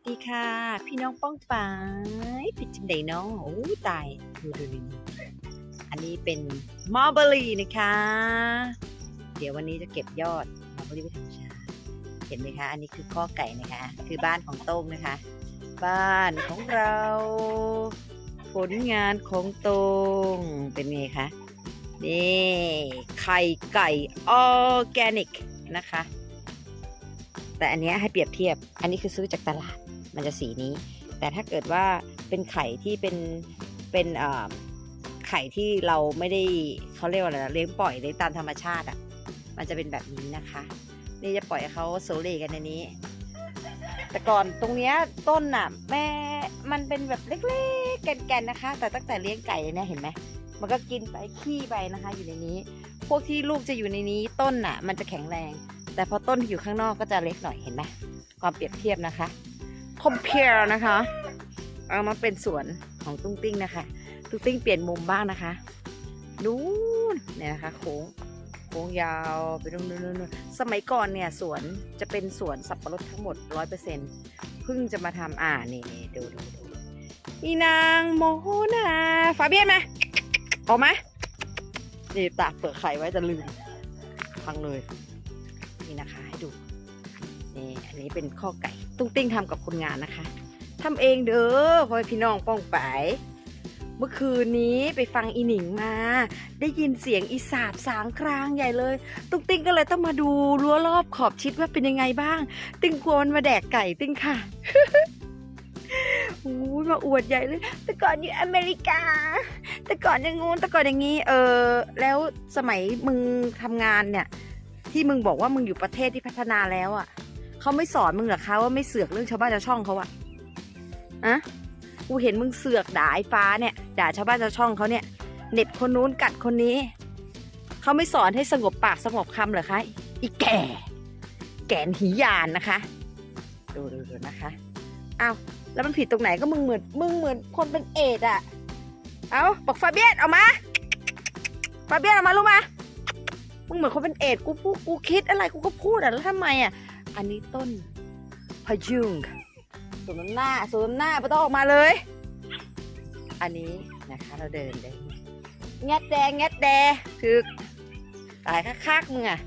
วัสดีค่ะ พี่น้องป้องปายผิดจังใดน้องโอ้ตายดูดูอันนี้เป็นมอเบอรี่นะคะ เดี๋ยววันนี้จะเก็บยอดมอเบอรี่ไปทำชาเห็นไหมคะ อันนี้คือข้อไก่นะคะ คือบ้านของโต้งนะคะ บ้านของเรา ผลงานของโต้งเป็นไงคะนี่ไข่ไก่ออร์แกนิกนะคะ แต่อันนี้ให้เปรียบเทียบ อันนี้คือซื้อจากตลาด มันจะสีนี้ แต่ถ้าเกิดว่าเป็นไข่ที่เป็นเป็นไข่ที่เราไม่ได้เขาเรียกว่าอะไรเลี้ยงปล่อยเลยตามธรรมชาติอะมันจะเป็นแบบนี้นะคะ นี่จะปล่อยเขาโซเลกันในนี้ แต่ก่อนตรงเนี้ยต้นน่ะ แม่มันเป็นแบบเล็กๆ แก่นๆนะคะ แต่ตั้งแต่เลี้ยงไก่เนี่ยเห็นไหมมันก็กินไปขี้ไปนะคะ อยู่ในนี้ พวกที่ลูกจะอยู่ในนี้ต้นน่ะ มันจะแข็งแรง แต่พอต้นที่อยู่ข้างนอกก็จะเล็กหน่อยเห็นไหมความเปรียบเทียบนะคะ compare นะคะ เอามาเป็นสวนของตุ้งติ้งนะคะตุ้งติ้งเปลี่ยนมุมบ้างนะคะนู้นเนี่ยนะคะโค้งโค้งยาวไปนู่นนู่นสมัยก่อนเนี่ยสวนจะเป็นสวนสับปะรดทั้งหมดร้อยเปอร์เซ็นเพิ่งจะมาทำอ่านี่ดูดูดูอีนางโมนาฟาเบียนมาออกมานี่ตากเปลือกไข่ไว้จะลืมพังเลย นี่นะคะให้ดู นี่อันนี้เป็นข้อไก่ ตุ้งติ้งทำกับคนงานนะคะทำเองเด้อพ่อพี่น้องป้องไปายเมื่อคืนนี้ไปฟังอีหนิงมา ได้ยินเสียงอีสาบสางครางใหญ่เลย ตุ้งติ้งก็เลยต้องมาดูรั้วรอบขอบชิดว่าเป็นยังไงบ้าง ติ้งกลัวมันมาแดกไก่ติ้งค่ะอู้ยมาอวดใหญ่เลย แต่ก่อนอยู่อเมริกา แต่ก่อนอย่างงู้นแต่ก่อนอย่างนี้ เออ แล้วสมัยมึงทำงานเนี่ย ที่มึงบอกว่ามึงอยู่ประเทศที่พัฒนาแล้วอะ่ะ เขาไม่สอนมึงเหรอคะว่าไม่เสือกเรื่องชาวบ้านชาวช่องเขาอะอะกูเห็นมึงเสือกด่าไอ้ฟ้าเนี่ย ด่าชาวบ้านชาวช่องเขาเนี่ยเน็บคนนู้นกัดคนนี้ เขาไม่สอนให้สงบปากสงบคำเหรอคะอีแก่ แก่นหียานนะคะ ดูดูดูนะคะอ้าวแล้วมันผิดตรงไหนก็มึงเหมือนมึงเหมือนคนเป็นเอดอะเอาบอกฟาเบียนออกมาฟาเบียนออกมาลูกมามึงเหมือนคนเป็นเอดกูพูดกูคิดอะไรกูก็พูดอะแล้วทำไมอะ อันนี้ต้นพะยุงสวมน้ำหน้าสวมน้ำหน้าไม่ต้องออกมาเลย อันนี้นะคะเราเดินเลยแงดแดงแงดแดงคือตายคักๆมึงอะ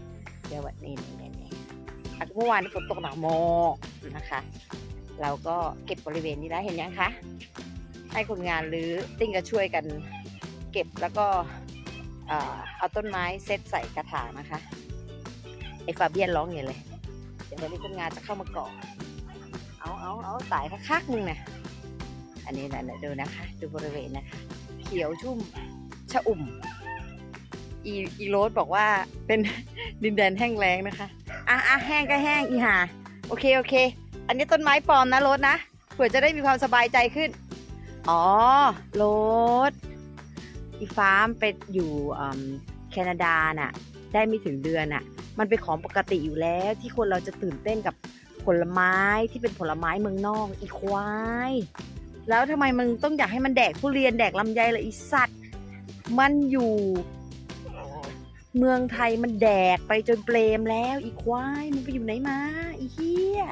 เดี๋ยววันนี้นี่นี่นี่อะเมื่อวานฝนตกหนักโมกนะคะ เราก็เก็บบริเวณนี้แล้วเห็นยังคะ ให้คนงานหรือติ้งก็ช่วยกันเก็บแล้วก็เอ่อเอาต้นไม้เซตใส่กระถางนะคะไอ้ฟาเบียนร้องอย่างเลยเดี๋ยววันนี้คนงานจะเข้ามาก่อนเอาเอาเอาตายคักๆมึงนะอันนี้นะดูนะคะ ดูบริเวณนะคะ เขียวชุ่มชะอุ่ม อีอีโรสบอกว่าเป็นดินแดนแห้งแล้งนะคะ อะอะแห้งก็แห้งอีห่าโอเค โอเค อันนี้ต้นไม้ปลอมนะโรสนะเผื่อจะได้มีความสบายใจขึ้น อ๋อโรสอีฟ้ามไปอยู่แคนาดาน่ะ ได้ไม่ถึงเดือนน่ะ มันเป็นของปกติอยู่แล้ว ที่คนเราจะตื่นเต้นกับผลไม้ที่เป็นผลไม้เมืองนอกอีควาย แล้วทำไมมึงต้องอยากให้มันแดกทุเรียนแดกลำไยละอีสัตว์ มันอยู่เมืองไทยมันแดกไปจนเปรมแล้วอีควายมึงไปอยู่ไหนมาอีเหี้ย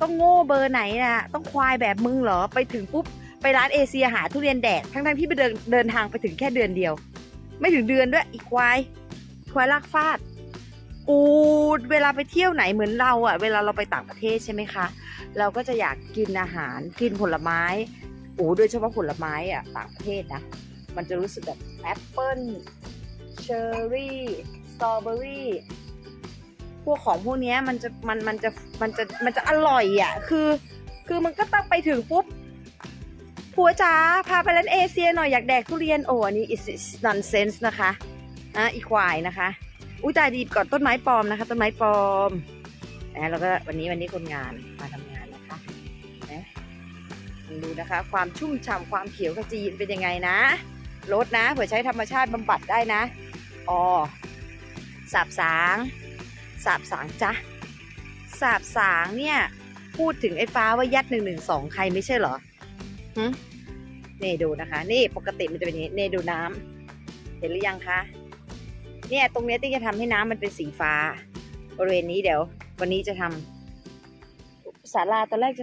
ต้องโง่เบอร์ไหนน่ะ ต้องควายแบบมึงเหรอไปถึงปุ๊บไปร้านเอเชียหาทุเรียนแดดทั้งๆที่ไปเดินเดินทางไปถึงแค่เดือนเดียว ไม่ถึงเดือนด้วยอีควายควายลากฟาด กูเวลาไปเที่ยวไหนเหมือนเราอะเวลาเราไปต่างประเทศใช่ไหมคะ เราก็จะอยากกินอาหารกินผลไม้โอ้โดยเฉพาะผลไม้อะต่างประเทศนะ มันจะรู้สึกแบบแอปเปิ้ลเชอร์รี่สตรอเบอรี่พวกของพวกนี้มันจะมันมันจะมันจะมันจะอร่อยอะคือคือมันก็ต้องไปถึงปุ๊บผัวจ๋าพาไปร้านเอเชียหน่อยอยากแดกทุเรียนโอ้อันนี้ is is nonsense นะคะอะอีควายนะคะ อุ้ยตายดีก่อนต้นไม้ปลอมนะคะ ต้นไม้ปลอมนะแล้วก็วันนี้วันนี้คนงานมาทำงานนะคะนะดูนะคะ ความชุ่มฉ่ำความเขียวขจีนเป็นยังไงนะลดนะเผื่อใช้ธรรมชาติบำบัดได้นะอ๋อสาบสางสาบสางจ้ะสาบสางเนี่ยพูดถึงไอ้ฟ้าว่ายัดหนึ่งหนึ่งสองใครไม่ใช่เหรอนี่ดูนะคะ นี่ปกติมันจะเป็นอย่างนี้เนี่ดูน้ำเห็นหรือยังคะ เนี่ยตรงนี้ที่จะทำให้น้ำมันเป็นสีฟ้า บริเวณนี้เดี๋ยว วันนี้จะทำศาลาตอนแรกจะ